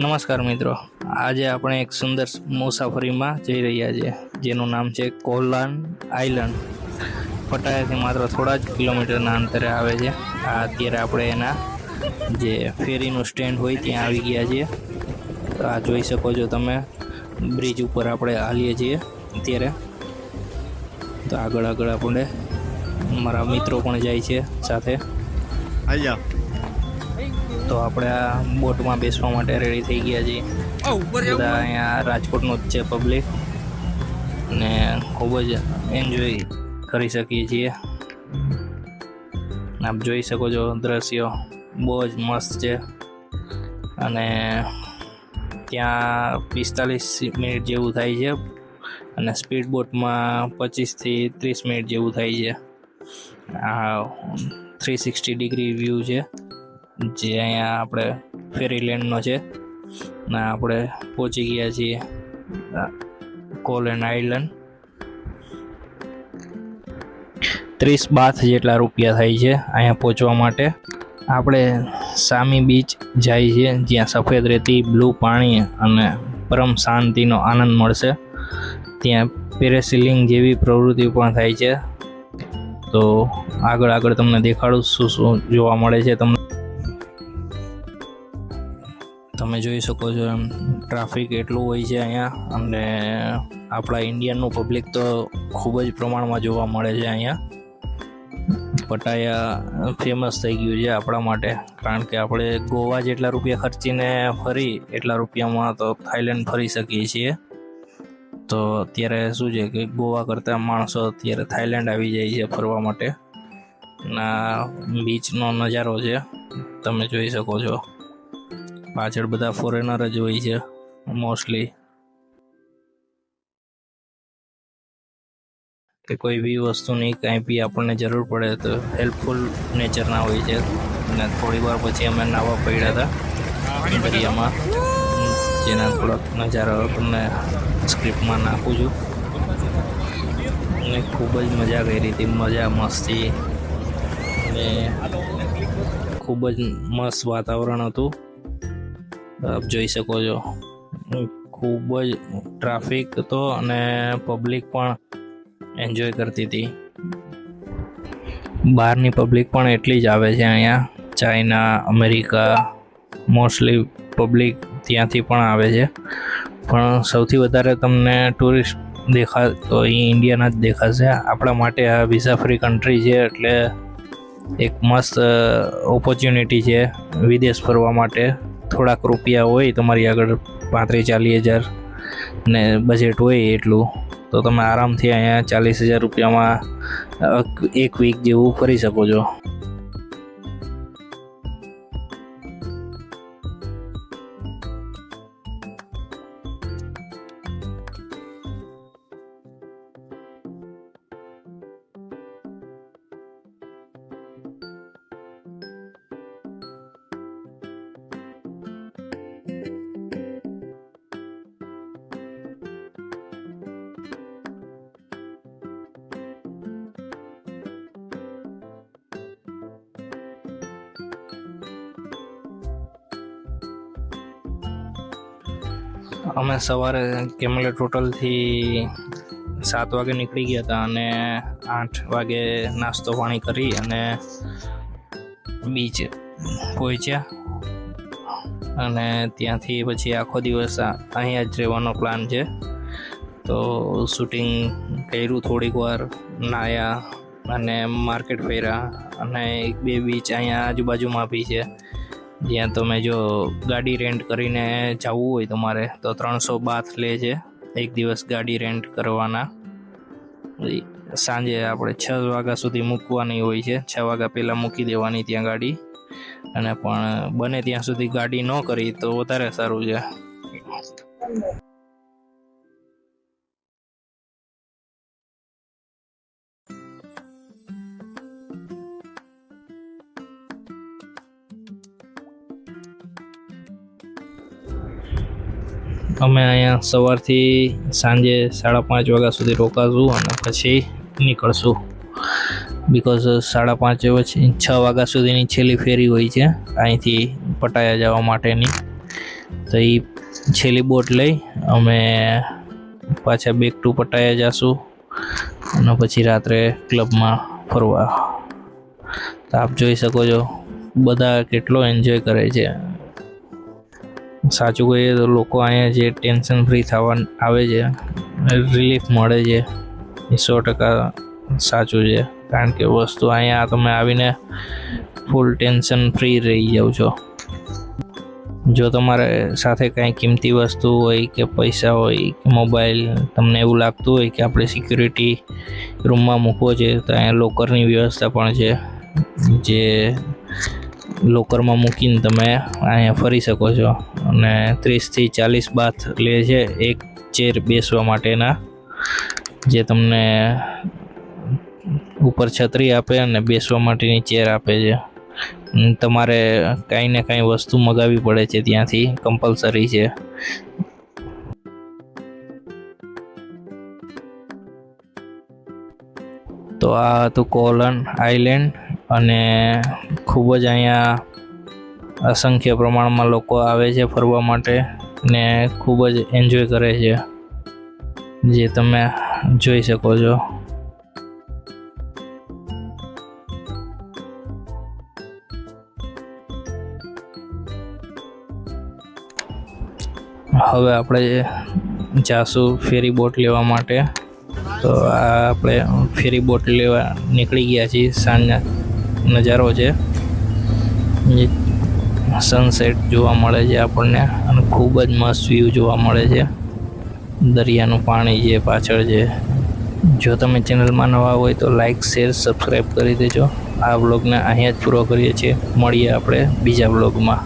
નમસ્કાર મિત્રો. આજે આપણે એક સુંદર મુસાફરીમાં જઈ રહ્યા છીએ, જેનું નામ છે કોલાન આઇલેન્ડ. પટાયાથી માત્ર થોડા જ કિલોમીટરના અંતરે આવે છે. આ અત્યારે આપણે એના જે ફેરીનું સ્ટેન્ડ હોય ત્યાં આવી ગયા છીએ. તો આ જોઈ શકો છો તમે, બ્રિજ ઉપર આપણે હાલીએ છીએ અત્યારે. તો આગળ આગળ આપણે મારા મિત્રો પણ જાય છે સાથે. આયા તો આપણે આ બોટમાં બેસવા માટે રેડી થઈ ગયા છીએ. બધા અહીંયા રાજકોટનું જ છે પબ્લિક અને ખૂબ જ એન્જોય કરી શકીએ છીએ. આપ જોઈ શકો છો દ્રશ્યો. બહુ જ મસ્ત છે. અને ત્યાં પિસ્તાલીસ મિનિટ જેવું થાય છે. અને સ્પીડ બોટમાં પચીસથી ત્રીસ મિનિટ જેવું થાય છે. આ થ્રી સિક્સટી ડિગ્રી વ્યૂ છે. જે અહીંયા આપણે ફેરીલેન્ડનો છે. ને, આપણે પહોંચી ગયા છીએ કોલેન આઇલેન્ડ. ત્રીસ બાથ જેટલા રૂપિયા થાય છે અહીંયા પહોંચવા માટે. આપણે સામી બીચ જાય છે, જ્યાં સફેદ રેતી, બ્લુ પાણી અને પરમ શાંતિનો આનંદ મળશે. ત્યાં પેરેસિલિંગ જેવી પ્રવૃત્તિ પણ થાય છે. તો આગળ આગળ તમને દેખાડું શું શું જોવા મળે છે તમને. તમે જોઈ શકો છો એમ, ટ્રાફિક એટલું હોય છે અહીંયા, અને આપણા ઇન્ડિયનનું પબ્લિક તો ખૂબ જ પ્રમાણમાં જોવા મળે છે અહીંયા. પટાયા ફેમસ થઈ ગયું છે આપણા માટે, કારણ કે આપણે ગોવા જેટલા રૂપિયા ખર્ચીને ફરી એટલા રૂપિયામાં તો થાઈલેન્ડ ફરી શકીએ છીએ. તો અત્યારે શું છે કે ગોવા કરતાં માણસો અત્યારે થાઈલેન્ડ આવી જાય છે ફરવા માટે. ના બીચનો નજારો છે, તમે જોઈ શકો છો. પાછળ બધા ફોરેનર જ હોય છે મોસ્ટલી કે કોઈ બી વસ્તુની કાંઈ બી આપણને જરૂર પડે તો હેલ્પફુલ નેચરના હોય છે. અને થોડી વાર પછી અમે નાવા પડ્યા હતા. દરિયામાં જેના થોડાક નજારો તમને સ્ક્રિપ્ટમાં નાખું છું. અને ખૂબ જ મજા કરી હતી, મજા મસ્તી. અને ખૂબ જ મસ્ત વાતાવરણ હતું. આપ જોઈ શકો છો. ખૂબ જ ટ્રાફિક હતો અને પબ્લિક પણ એન્જોય કરતી હતી. બહારની પબ્લિક પણ એટલી જ આવે છે અહીંયા. ચાઇના અમેરિકા મોસ્ટલી પબ્લિક ત્યાંથી પણ આવે છે. પણ સૌથી વધારે તમને ટુરિસ્ટ દેખા, તો એ ઇન્ડિયાના જ દેખાશે. આપણા માટે આ વિઝા ફ્રી કન્ટ્રી છે એટલે એક મસ્ત ઓપોર્ચ્યુનિટી છે વિદેશ ફરવા માટે. થોડાક રૂપિયા હોય, તમારી આગળ પાંત્રીસ ચાલીસ હજાર ને બજેટ હોય એટલું, તો તમે આરામથી અહીંયા ચાલીસ હજાર રૂપિયામાં એક વીક જેવું ફરી શકો છો. અમે સવારે કેમલે ટોટલથી સાત વાગે નીકળી ગયા હતા અને આઠ વાગે નાસ્તો પાણી કરી અને બીચ પહોંચ્યા અને ત્યાંથી પછી આખો દિવસ અહીંયા જ રહેવાનો પ્લાન છે. તો શૂટિંગ કર્યું થોડીક વાર, નાયા અને માર્કેટ ફર્યા અને એક બે બીચ અહીંયા આજુબાજુમાં બી છે. જ્યાં તમે જો ગાડી રેન્ટ કરીને જવું હોય તમારે, તો ત્રણસો બાથ લે છે. એક દિવસ ગાડી રેન્ટ કરવાના. સાંજે આપણે છ વાગ્યા સુધી મૂકવાની હોય છે. છ વાગ્યા પહેલાં મૂકી દેવાની ત્યાં ગાડી. અને પણ બને ત્યાં સુધી ગાડી ન કરી તો વધારે સારું છે. અમે અહીંયા સવારથી સાંજે સાડા પાંચ વાગ્યા સુધી રોકાશું અને પછી નીકળશું. બિકોઝ સાડા પાંચ પછી છ વાગ્યા સુધીની છેલ્લી ફેરી હોય છે, અહીંથી પટાયા જવા માટેની. તો એ છેલ્લી બોટ લઈ અમે પાછા બેક ટુ પટાયા જશું અને પછી રાત્રે ક્લબમાં ફરવા. તો આપ જોઈ શકો છો, બધા કેટલો એન્જોય કરે છે. સાચું કહીએ તો લોકો અહીંયા જે ટેન્શન ફ્રી થવા આવે છે રિલીફ મળે છે, એ સો ટકા સાચું છે. કારણ કે વસ્તુ અહીંયા તમે આવીને ફૂલ ટેન્શન ફ્રી રહી જાઓ છો. જો તમારે સાથે કાંઈ કિંમતી વસ્તુ હોય કે પૈસા હોય કે મોબાઈલ તમને એવું લાગતું હોય કે આપણે સિક્યુરિટી રૂમમાં મૂકવો છે, તો અહીંયા લોકરની વ્યવસ્થા પણ છે. જે લોકરમાં મૂકીને તમે અહીંયા ફરી શકો છો. અને ત્રીસથી ચાલીસ બાથ લે છે એક ચેર બેસવા માટેના, જે તમને ઉપર છત્રી આપે અને બેસવા માટેની ચેર આપે છે. તમારે કાંઈ ને કાંઈ વસ્તુ મગાવવી પડે છે ત્યાંથી કમ્પલસરી છે. તો આ હતું કોલન આઇલેન્ડ અને ખૂબ જ અહીંયા અસંખ્ય પ્રમાણમાં લોકો આવે છે ફરવા માટે ને ખૂબ જ એન્જોય કરે છે, જે તમે જોઈ શકો છો. હવે આપણે જાશું ફેરી બોટ લેવા માટે. તો આ આપણે ફેરી બોટ લેવા નીકળી ગયા છીએ સાંજના. નજારો છે. સનસેટ જોવા મળે છે આપણને અને ખૂબ જ મસ્ત વ્યૂ જોવા મળે છે. દરિયાનું પાણી છે, પાછળ છે. જો તમે ચેનલમાં નવા હોય તો લાઇક શેર સબસ્ક્રાઈબ કરી દેજો. આ વ્લોગને અહીંયા જ પૂરો કરીએ છીએ. મળીએ આપણે બીજા વ્લોગમાં